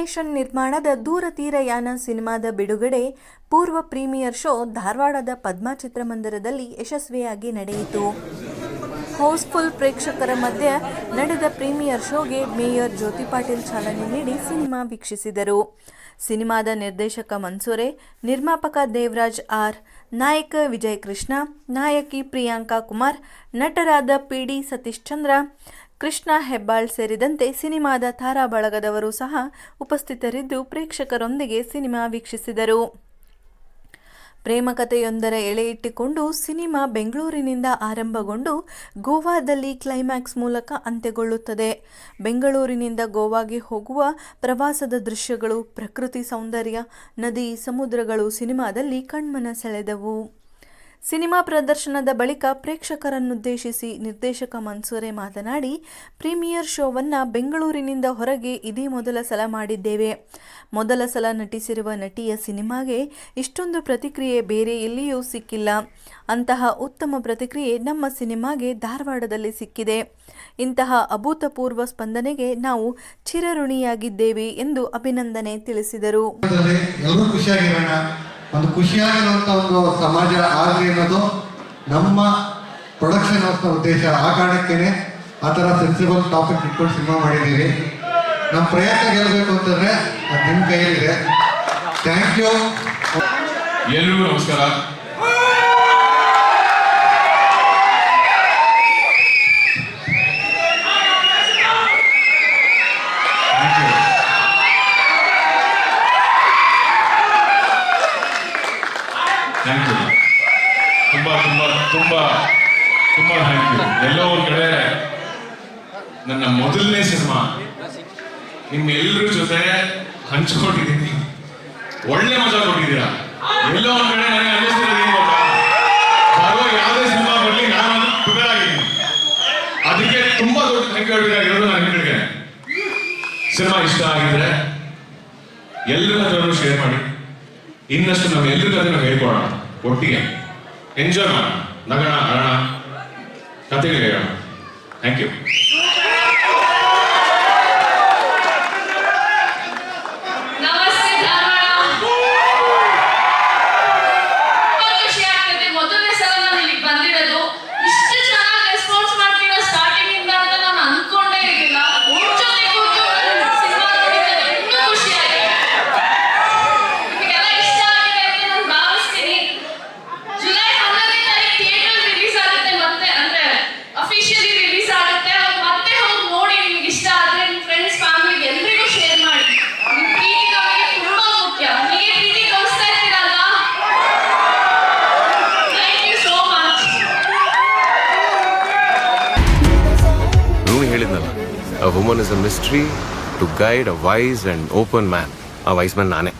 Animation ನಿರ್ಮಾಣದ ದೂರ ತೀರಯಾನ ಸಿನಿಮಾದ ಬಿಡುಗಡೆ ಪೂರ್ವ ಪ್ರೀಮಿಯರ್ ಶೋ ಧಾರವಾಡದ ಪದ್ಮಾ ಚಿತ್ರಮಂದಿರದಲ್ಲಿ ಯಶಸ್ವಿಯಾಗಿ ನಡೆಯಿತು. ಹೌಸ್ಫುಲ್ ಪ್ರೇಕ್ಷಕರ ಮಧ್ಯೆ ನಡೆದ ಪ್ರೀಮಿಯರ್ ಶೋಗೆ ಮೇಯರ್ ಜ್ಯೋತಿ ಪಾಟೀಲ್ ಚಾಲನೆ ನೀಡಿ ಸಿನಿಮಾ ವೀಕ್ಷಿಸಿದರು. ಸಿನಿಮಾದ ನಿರ್ದೇಶಕ ಮನ್ಸೂರೆ, ನಿರ್ಮಾಪಕ ದೇವರಾಜ್ ಆರ್, ನಾಯಕ ವಿಜಯ್ ಕೃಷ್ಣ ನಾಯಕಿ ಪ್ರಿಯಾಂಕಾ ಕುಮಾರ್, ನಟರಾದ ಪಿ ಡಿ ಸತೀಶ್ ಚಂದ್ರ ಕೃಷ್ಣ ಹೆಬ್ಬಾಳ್ ಸೇರಿದಂತೆ ಸಿನಿಮಾದ ತಾರಾ ಬಳಗದವರು ಸಹ ಉಪಸ್ಥಿತರಿದ್ದು ಪ್ರೇಕ್ಷಕರೊಂದಿಗೆ ಸಿನಿಮಾ ವೀಕ್ಷಿಸಿದರು. ಪ್ರೇಮಕಥೆಯೊಂದರ ಎಳೆ ಇಟ್ಟುಕೊಂಡು ಸಿನಿಮಾ ಬೆಂಗಳೂರಿನಿಂದ ಆರಂಭಗೊಂಡು ಗೋವಾದಲ್ಲಿ ಕ್ಲೈಮ್ಯಾಕ್ಸ್ ಮೂಲಕ ಅಂತ್ಯಗೊಳ್ಳುತ್ತದೆ. ಬೆಂಗಳೂರಿನಿಂದ ಗೋವಾಗೆ ಹೋಗುವ ಪ್ರವಾಸದ ದೃಶ್ಯಗಳು, ಪ್ರಕೃತಿ ಸೌಂದರ್ಯ, ನದಿ, ಸಮುದ್ರಗಳು ಸಿನಿಮಾದಲ್ಲಿ ಕಣ್ಮನ ಸೆಳೆದವು. ಸಿನಿಮಾ ಪ್ರದರ್ಶನದ ಬಳಿಕ ಪ್ರೇಕ್ಷಕರನ್ನುದ್ದೇಶಿಸಿ ನಿರ್ದೇಶಕ ಮನ್ಸೂರೆ ಮಾತನಾಡಿ, ಪ್ರೀಮಿಯರ್ ಶೋವನ್ನು ಬೆಂಗಳೂರಿನಿಂದ ಹೊರಗೆ ಇದೇ ಮೊದಲ ಸಲ ಮಾಡಿದ್ದೇವೆ. ಮೊದಲ ಸಲ ನಟಿಸಿರುವ ನಟಿಯ ಸಿನಿಮಾಗೆ ಇಷ್ಟೊಂದು ಪ್ರತಿಕ್ರಿಯೆ ಬೇರೆ ಎಲ್ಲಿಯೂ ಸಿಕ್ಕಿಲ್ಲ. ಅಂತಹ ಉತ್ತಮ ಪ್ರತಿಕ್ರಿಯೆ ನಮ್ಮ ಸಿನಿಮಾಗೆ ಧಾರವಾಡದಲ್ಲಿ ಸಿಕ್ಕಿದೆ. ಇಂತಹ ಅಭೂತಪೂರ್ವ ಸ್ಪಂದನೆಗೆ ನಾವು ಚಿರಋಣಿಯಾಗಿದ್ದೇವೆ ಎಂದು ಅಭಿನಂದನೆ ತಿಳಿಸಿದರು. ಒಂದು ಖುಷಿಯಾಗಿರುವಂತ ಒಂದು ಸಮಾಜ ಆಗಲಿ ಅನ್ನೋದು ನಮ್ಮ ಪ್ರೊಡಕ್ಷನ್ ಹೌಸ್ನ ಉದ್ದೇಶ. ಆ ಕಾರಣಕ್ಕೇನೆ ಆ ಥರ ಸೆನ್ಸಿಬಲ್ ಟಾಪಿಕ್ ಇಟ್ಕೊಂಡು ಸಿನಿಮಾ ಮಾಡಿದ್ದೀವಿ. ನಮ್ಮ ಪ್ರಯತ್ನ ಗೆಲ್ಲಬೇಕು ಅಂತಂದ್ರೆ ಅದು ನಿಮ್ಮ ಕೈಯಲ್ಲಿದೆ. ಥ್ಯಾಂಕ್ ಯು ಎಲ್ರಿಗೂ ನಮಸ್ಕಾರ. ಥ್ಯಾಂಕ್ ಯು ತುಂಬ ತುಂಬ ತುಂಬ ತುಂಬ ಥ್ಯಾಂಕ್ ಯು ಎಲ್ಲೋ ಒಂದ್ ಕಡೆ ನನ್ನ ಮೊದಲನೇ ಸಿನಿಮಾ. ನಿಮ್ಮ ಎಲ್ಲರ ಜೊತೆ ಹಂಚ್ಕೊಂಡಿದ್ದೀನಿ. ಒಳ್ಳೆ ಮಜಾ ಕೊಟ್ಟಿದ್ದೀರಾ? ಎಲ್ಲೋ ಒಂದ್ ಕಡೆ ನನಗೆ ಅನ್ನಿಸ್ತಿರೋದು ಏನು ಗೊತ್ತಾ? ಬರುವ ಯಾವುದೇ ಸಿನಿಮಾ ಬರಲಿ ನಾನು ಪ್ರಿಪೇರ್ ಆಗಿದ್ದೀನಿ. ಅದಕ್ಕೆ ತುಂಬಾ ದೊಡ್ಡ ಥ್ಯಾಂಕ್ ಯು ಹೇಳಬೇಕಾಗಿರೋದು ನನ್ನ ಕಡೆಗೆ ಸಿನಿಮಾ ಇಷ್ಟ ಆಗಿದ್ರೆ ಎಲ್ಲರ ಜೊತೆ ಶೇರ್ ಮಾಡಿ. ಇನ್ನಷ್ಟು ನಾವು ಎಲ್ಲರ ಜೊತೆ ನಾವು ಒಟ್ಟಿಗೆ. ಎಂಜಾಯ್ ಮಾಡೋಣ ನಗಣ ಅರಣ ಕತೆಗಳು ಹೇಳೋಣ. ಥ್ಯಾಂಕ್ ಯು ಹೇಳಿದ್ನಲ್ಲ a woman is a mystery to guide a wise and open man a wise man ನಾನೇ